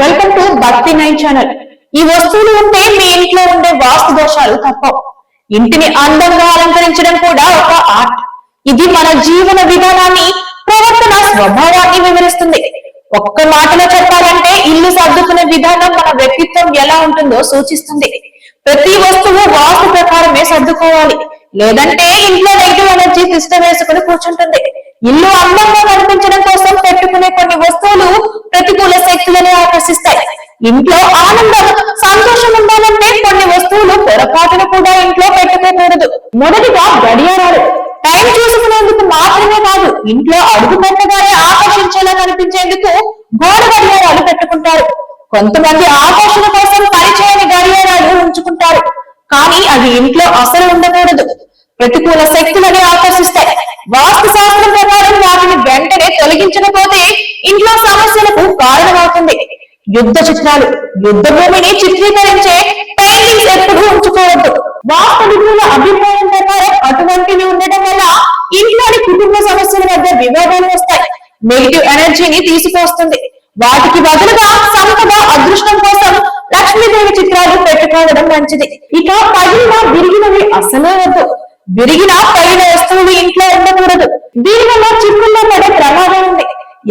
Welcome to Bhakti nine channel ఈ వస్తువులు ఉంటే మీ ఇంట్లో ఉండే వాస్తు దోషాలు తప్పవు. ఇంటిని అందంగా అలంకరించడం కూడా ఒక ఆర్ట్ ఇది మన జీవన విధానాన్ని ప్రవర్తన స్వభావాన్ని వివరిస్తుంది. ఒక్క మాటలో చెప్పాలంటే ఇల్లు సర్దుకునే విధానం మన వ్యక్తిత్వం ఎలా ఉంటుందో సూచిస్తుంది. ప్రతి వస్తువు వాస్తు ప్రకారమే సర్దుకోవాలి. లేదంటే ఇంట్లో నెగిటివ్ ఎనర్జీ సిస్టమ్ వేసుకుని కూర్చుంటుంది. ఇల్లు అందంగా కనిపించ కోసం పెట్టుకునే కొన్ని వస్తువులు ప్రతికూల శక్తులను ఆకర్షిస్తాయి ఇంట్లో ఆనందం సంతోషం ఉండాలంటే కొన్ని వస్తువులు పొరపాటును కూడా ఇంట్లో పెట్టుకోకూడదు మొదటిగా గడియారాలు. టైం చూసుకునేందుకు మాత్రమే కాదు ఇంట్లో అడుగు పెట్టగానే ఆకర్షించేలా కనిపించేందుకు గోడ గడియారాలు పెట్టుకుంటారు. కొంతమంది ఆకర్షణ కోసం పనిచేయని గడియారాలు ఉంచుకుంటారు. కానీ అవి ఇంట్లో అసలు ఉండకూడదు. ప్రతికూల శక్తులని ఆకర్షిస్తాయి. వాస్తు శాస్త్రం ప్రకారం వాటిని వెంటనే తొలగించకపోతే ఇంట్లో సమస్యలకు కారణమవుతుంది. యుద్ధ చిత్రాలు యుద్ధ భూమిని చిత్రీకరించే పెయింటింగ్స్ ఎప్పుడు ఉంచుకోవద్దు. వాస్తు అభిప్రాయం ప్రకారం అటువంటివి ఉండటం వల్ల ఇంట్లోని కుటుంబ సమస్యల మధ్య వివాదాలు వస్తాయి. నెగిటివ్ ఎనర్జీని తీసుకొస్తుంది. వాటికి బదులుగా సంపద అదృష్టం కోసం లక్ష్మీదేవి చిత్రాలు పెట్టుకోవడం మంచిది. ఇక పగిలిన విరిగినవి అసలే వద్దు. విరిగిన పైన వస్తువులు ఇంట్లో ఉండకూడదు. దీనివల్ల చిక్కుల్లో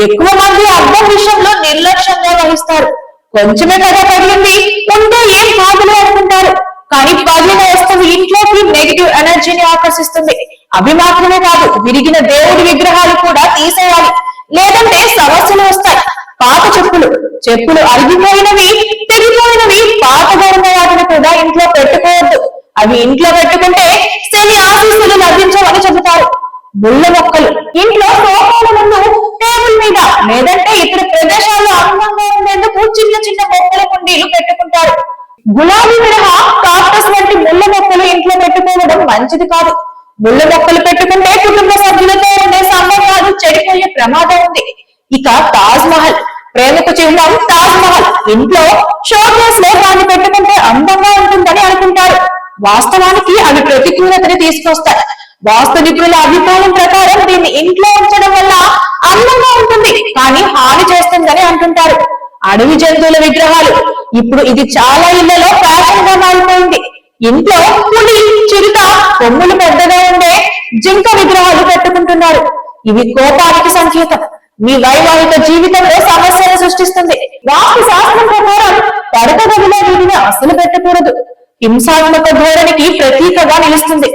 ఎక్కువ మంది అర్థం విషయంలో నిర్లక్ష్యంగా వహిస్తారు. కొంచెమే కదా పగిలింది ఉంటే ఏం కాదులే అనుకుంటారు. కానీ పగిలిన వస్తువు ఇంట్లోకి నెగిటివ్ ఎనర్జీని ఆకర్షిస్తుంది. అవి మాత్రమే కాదు విరిగిన దేవుడి విగ్రహాలు కూడా తీసేయాలి. లేదంటే సమస్యలు వస్తాయి. పాత చెప్పులు చెప్పులు అరిగిపోయినవి తిరిగిపోయినవి పాత ఉన్న వాటిని కూడా ఇంట్లో పెట్టుకోవద్దు. అవి ఇంట్లో పెట్టుకుంటే శని ఆశీస్సులు లభించవని చెబుతారు. ముళ్ళ మొక్కలు ఇంట్లో సోఫాల ముందు టేబుల్ మీద లేదంటే ఇతర ప్రదేశాల్లో అందంగా ఉండేందుకు చిన్న చిన్న మొక్కల కుండీలు పెట్టుకుంటారు గులాబీ మినహా కాక్టస్ వంటి ముళ్ళ మొక్కలు ఇంట్లో పెట్టుకోవడం మంచిది కాదు. ముళ్ళ మొక్కలు పెట్టుకుంటే కుటుంబ సభ్యులతో ఉండే సంబంధాలు చెడిపోయే ప్రమాదం ఉంది. ఇక తాజ్ మహల్ ప్రేమకు చిహ్నం తాజ్ మహల్ ఇంట్లో షోకేస్లో దాన్ని పెట్టుకుంటే అందంగా ఉంటుందని అనుకుంటారు. వాస్తవానికి అవి ప్రతికూలతని తీసుకొస్తాయి. వాస్తు నిపుణుల అభిప్రాయం ప్రకారం దీన్ని ఇంట్లో ఉంచడం వల్ల అందంగా ఉంటుంది కానీ హాని చేస్తుందని అంటుంటారు అడవి జంతువుల విగ్రహాలు. ఇప్పుడు ఇది చాలా ఇళ్ళలో ఫ్యాషన్ మారిపోయింది. ఇంట్లో పులి చిరుత కొమ్ములు పెద్దగా ఉండే జింక విగ్రహాలు పెట్టుకుంటున్నారు. ఇవి కోపానికి సంకేతం. మీ వైవాహిక జీవితంలో సమస్యలు సృష్టిస్తుంది. వాస్తు శాస్త్రం ప్రకారం పడక గదిలో వీటిని అసలు పెట్టకూడదు. హింసాత్మక ధోరణికి ప్రతీకగా నిలుస్తుంది.